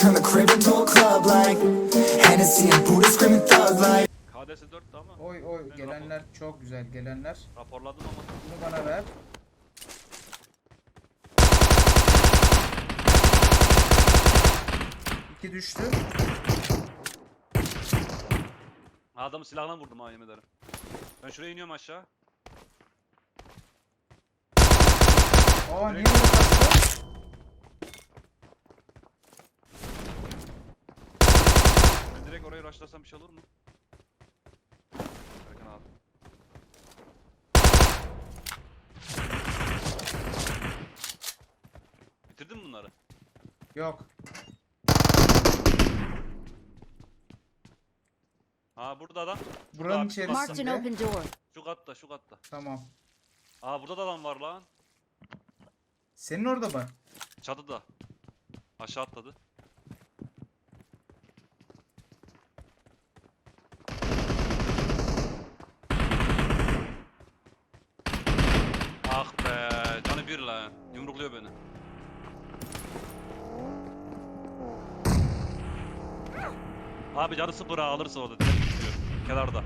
turn the crib into a club like Hennessy and Buddha screaming thug like KDS 4'tü ama Oy oy gelenler çok güzel gelenler. raporladım ama Bunu bana ver. İki düştü. Adamı silahla vurdum ha yemin ederim. Ben şuraya iniyorum aşağı. Aa niye bunu? Rushlasam bir şey olur mu? Erkan abi. Bitirdin mi bunları? Yok. Ha burada adam. Buranın abi, şu Marked an içerisinde. open door. Şu katta şu katta. Tamam. Aa burada da adam var lan. Senin orada mı? Çatıda. Aşağı atladı. Ah be, canı bir la. Yumrukluyor beni. Abi canı sıfır ha, alırsa o da. direkt bitiriyor. Kenarda.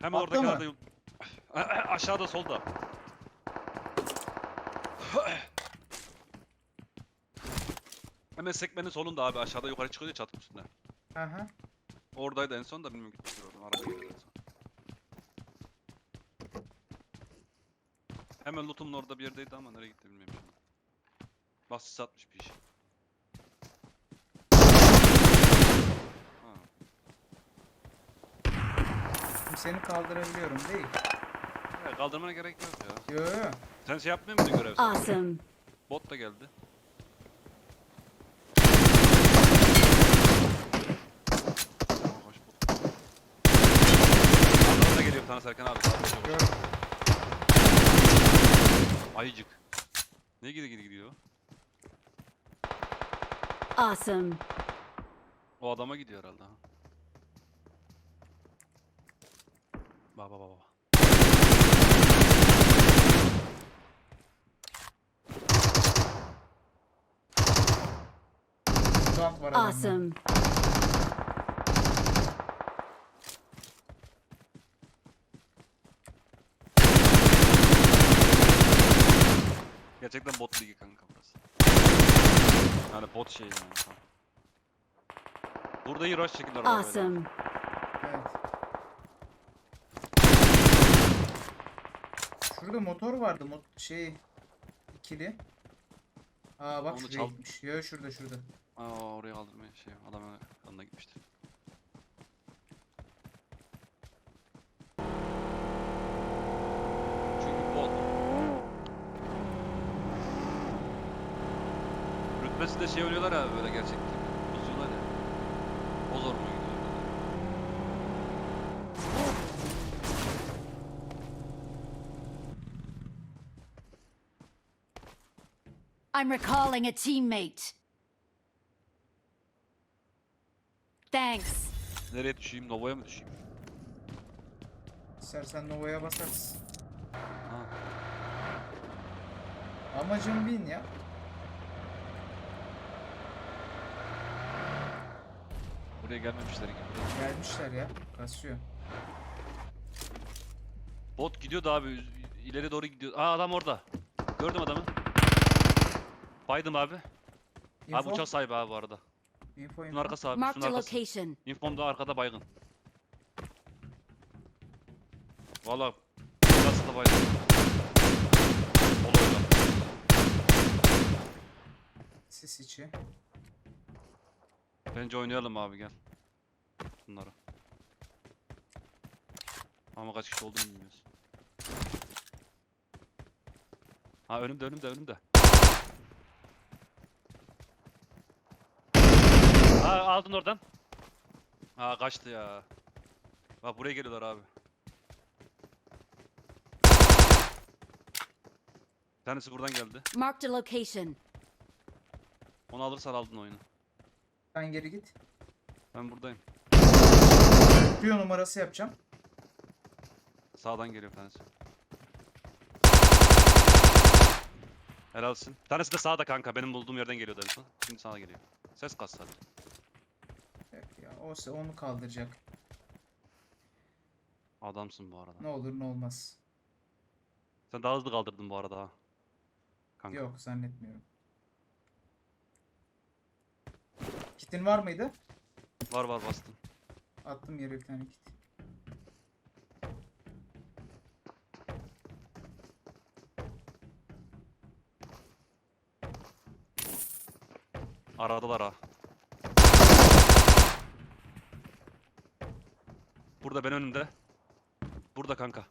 Hemen orada Altta mı? kenarda yum- Aşağıda solda. Hemen sekmenin solunda abi aşağıda yukarı çıkıyor ya çatı üstüne. Aha. Oradaydı en son da bilmiyorum gitmiştir oradan. Araba gidiyor en son. Hemen lootumun orada bir yerdeydi ama nereye gitti bilmiyorum şimdi. Bak sis atmış bir iş. Şimdi seni kaldırabiliyorum değil. Ya kaldırmana gerek yok ya. Yo yo. Sen şey yapmıyor muydun görev? Awesome. Bot da geldi. Aa, hoş bot. Arkadan da geliyor bir tane Serkan abi. Awesome. O adama gidiyor herhalde ha. Bak bak bak. bak. Dump var adamda. Awesome. Gerçekten bot ligi kanka. Yani bot şey yani. Burada iyi rush çekilir arabayla. Awesome. Evet. Şurada motor vardı. Mot şey ikili. Aa bak Onu şuraya çal- gitmiş. Yo şurada şurada. Aa oraya kaldırmaya şey adam yanına gitmiştir. Çünkü bot. Rütbesi de şey oluyorlar ya böyle gerçekten. Bozuyorlar ya. O zor mu gidiyor? I'm recalling a teammate. Thanks. Nereye düşeyim? Nova'ya mı düşeyim? İstersen Nova'ya basarsın. Ha. Amacım bin ya. Buraya gelmemişler gibi. Gelmişler ya. Kasıyor. Bot gidiyordu abi. üz- ileri doğru gidiyor. Aa adam orada. Gördüm adamı. Baydım abi. Info. Abi uçak sahibi abi bu arada. Info Şunun info. arkası abi. Marked Şunun a arkası. location. Infom da arkada baygın. Valla. Burası da baygın. Ol oyna. Sis içi. Bence oynayalım abi gel. Bunları. Ama kaç kişi olduğunu bilmiyoruz. Ha önümde önümde önümde. Ha aldın oradan. Ha kaçtı ya. Bak buraya geliyorlar abi. Bir tanesi buradan geldi. Marked a location. Onu alırsan aldın oyunu. Sen geri git. Ben buradayım. Bir numarası yapacağım. Sağdan geliyor bir tanesi. Helalsin. Bir tanesi de sağda kanka. Benim bulduğum yerden geliyordu en son. Şimdi sana geliyor. Ses kas sadece. Ya o se- onu kaldıracak. Adamsın bu arada. Ne olur ne olmaz. Sen daha hızlı kaldırdın bu arada ha. Kanka. Yok zannetmiyorum. Kitin var mıydı? Var var bastım. Attım yere bir tane kit. Aradılar ha. Burada ben önümde. Burada kanka.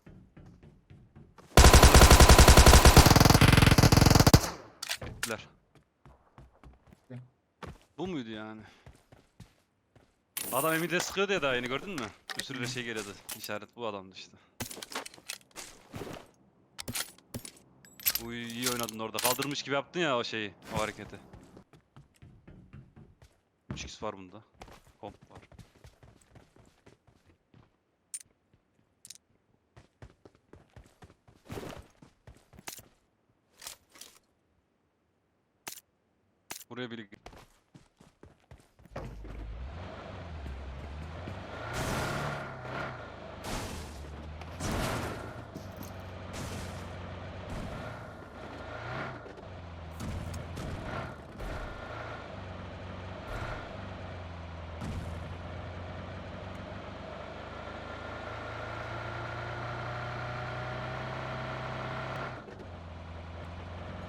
Bittiler. Bu muydu yani? Adam emide sıkıyordu ya daha yeni gördün mü? Bir sürü şey geliyordu. İşaret bu adamdı işte. Uy iyi oynadın orada. Kaldırmış gibi yaptın ya o şeyi, o hareketi. 3x var bunda. Komp var. Buraya biri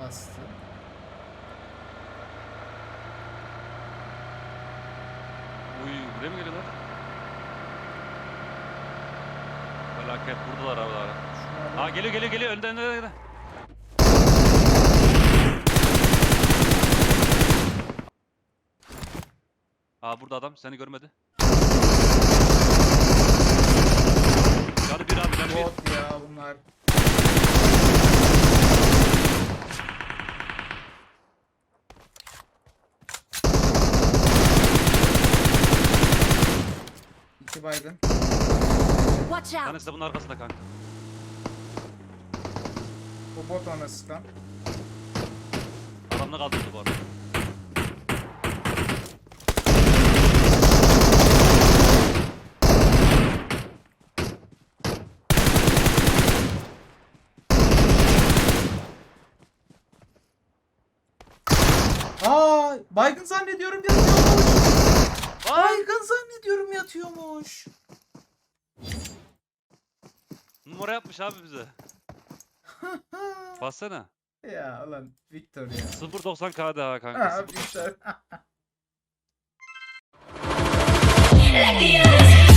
Bastı. Uy buraya mı geliyorlar? Felaket buradalar abi. Aa geliyor geliyor geliyor önden önden önden. Aa burada adam seni görmedi. Canı bir abi canı bir. Bot ya bunlar. Baygın. Watch out! Tanesi de bunun arkasında kanka. Bu bot ona sıkan. Adamla kaldırdı bu arada. Aa, baygın zannediyorum yatıyormuş. Baygın zannediyorum yatıyormuş. Numara yapmış abi bize. Bassana. ya ulan Victor ya. 0.90 KD kanka. Ha, Victor.